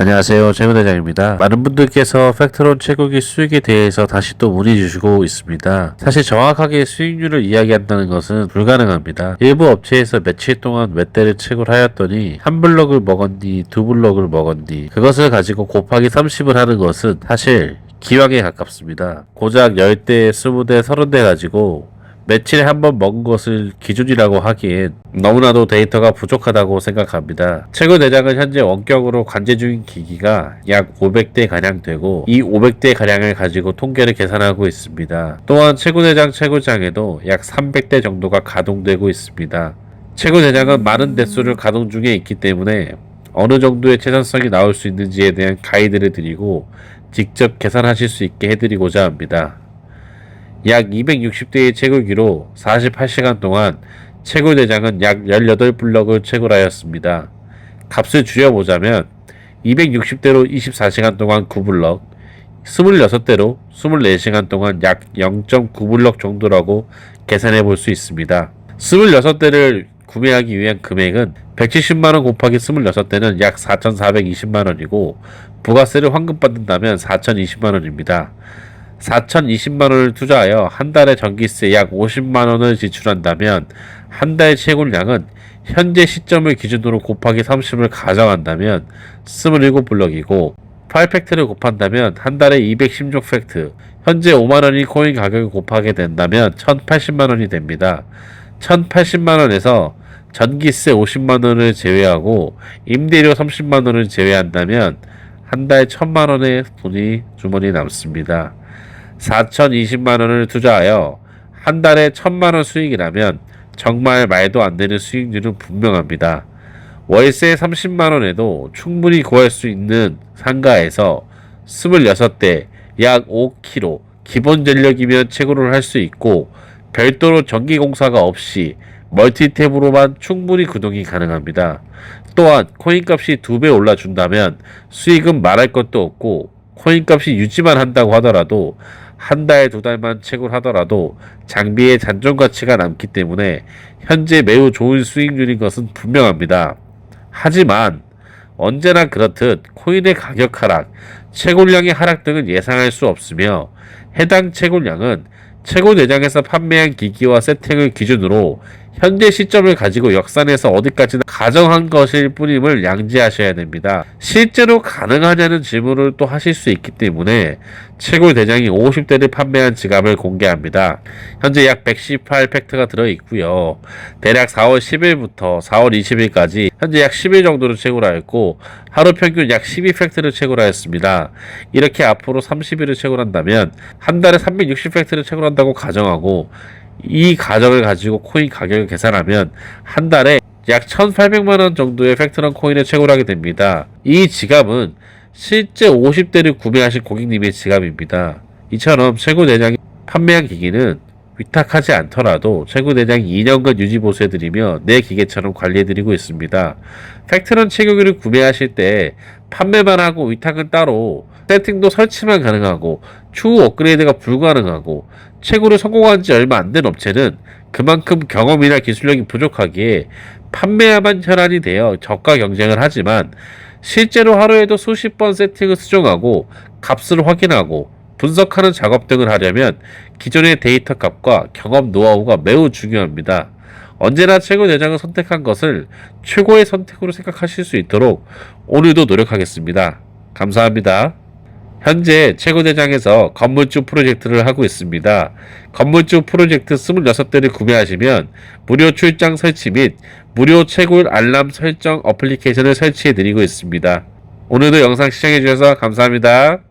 안녕하세요. 최근대장입니다. 많은 분들께서 팩트론 채굴기 수익에 대해서 다시 또 문의 주시고 있습니다. 사실 정확하게 수익률을 이야기한다는 것은 불가능합니다. 일부 업체에서 며칠 동안 몇 대를 채굴하였더니 한 블럭을 먹었니 두 블럭을 먹었니 그것을 가지고 곱하기 30을 하는 것은 사실 기왕에 가깝습니다. 고작 10대, 20대, 30대 가지고 며칠에 한 번 먹은 것을 기준이라고 하기엔 너무나도 데이터가 부족하다고 생각합니다. 최고 대장은 현재 원격으로 관제 중인 기기가 약 500대 가량 되고 이 500대 가량을 가지고 통계를 계산하고 있습니다. 또한 최고 대장 최고장에도 약 300대 정도가 가동되고 있습니다. 최고 대장은 많은 대수를 가동 중에 있기 때문에 어느 정도의 채산성이 나올 수 있는지에 대한 가이드를 드리고 직접 계산하실 수 있게 해드리고자 합니다. 약 260대의 채굴기로 48시간 동안 채굴 대장은 약 18블럭을 채굴하였습니다. 값을 줄여보자면 260대로 24시간 동안 9블럭, 26대로 24시간 동안 약 0.9블럭 정도라고 계산해 볼 수 있습니다. 26대를 구매하기 위한 금액은 170만원 곱하기 26대는 약 4,420만원이고 부가세를 환급 받는다면 4,020만원입니다. 4,020만 원을 투자하여 한 달에 전기세 약 50만 원을 지출한다면 한 달 채굴량은 현재 시점을 기준으로 곱하기 30을 가정한다면 27블럭이고 8팩트를 곱한다면 한 달에 210종 팩트 현재 5만원이 코인 가격을 곱하게 된다면 1080만원이 됩니다. 1080만원에서 전기세 50만원을 제외하고 임대료 30만원을 제외한다면 한 달 1000만원의 돈이 주머니에 남습니다. 4,020만 원을 투자하여 한 달에 1000만원 수익이라면 정말 말도 안 되는 수익률은 분명합니다. 월세 30만 원에도 충분히 구할 수 있는 상가에서 26대 약 5kg 기본 전력이면 채굴을 할 수 있고 별도로 전기공사가 없이 멀티탭으로만 충분히 구동이 가능합니다. 또한 코인값이 두 배 올라준다면 수익은 말할 것도 없고 코인값이 유지만 한다고 하더라도 한 달, 두 달만 채굴 하더라도 장비의 잔존 가치가 남기 때문에 현재 매우 좋은 수익률인 것은 분명합니다. 하지만 언제나 그렇듯 코인의 가격 하락, 채굴량의 하락 등은 예상할 수 없으며 해당 채굴량은 최고 내장에서 판매한 기기와 세팅을 기준으로 현재 시점을 가지고 역산해서 어디까지나 가정한 것일 뿐임을 양지하셔야 됩니다. 실제로 가능하냐는 질문을 또 하실 수 있기 때문에 최고 대장이 50대를 판매한 지갑을 공개합니다. 현재 약 118 팩트가 들어 있고요. 대략 4월 10일부터 4월 20일까지 현재 약 10일 정도를 채굴하였고 하루 평균 약 12 팩트를 채굴하였습니다. 이렇게 앞으로 30일을 채굴한다면 한 달에 360 팩트를 채굴한다고 가정하고 이 가정을 가지고 코인 가격을 계산하면 한 달에 약 1,800만 원 정도의 팩트런 코인을 채굴하게 됩니다. 이 지갑은 실제 50대를 구매하신 고객님의 지갑입니다. 이처럼 최고 대장이 판매한 기기는 위탁하지 않더라도 최고 대장이 2년간 유지 보수해드리며 내 기계처럼 관리해드리고 있습니다. 팩트런 채굴기를 구매하실 때 판매만 하고 위탁은 따로 세팅도 설치만 가능하고 추후 업그레이드가 불가능하고 채굴을 성공한 지 얼마 안 된 업체는 그만큼 경험이나 기술력이 부족하기에 판매야만 혈안이 되어 저가 경쟁을 하지만 실제로 하루에도 수십 번 세팅을 수정하고 값을 확인하고 분석하는 작업 등을 하려면 기존의 데이터 값과 경험 노하우가 매우 중요합니다. 언제나 최고 대장을 선택한 것을 최고의 선택으로 생각하실 수 있도록 오늘도 노력하겠습니다. 감사합니다. 현재 최고대장에서 건물주 프로젝트를 하고 있습니다. 건물주 프로젝트 26대를 구매하시면 무료 출장 설치 및 무료 채굴 알람 설정 어플리케이션을 설치해 드리고 있습니다. 오늘도 영상 시청해 주셔서 감사합니다.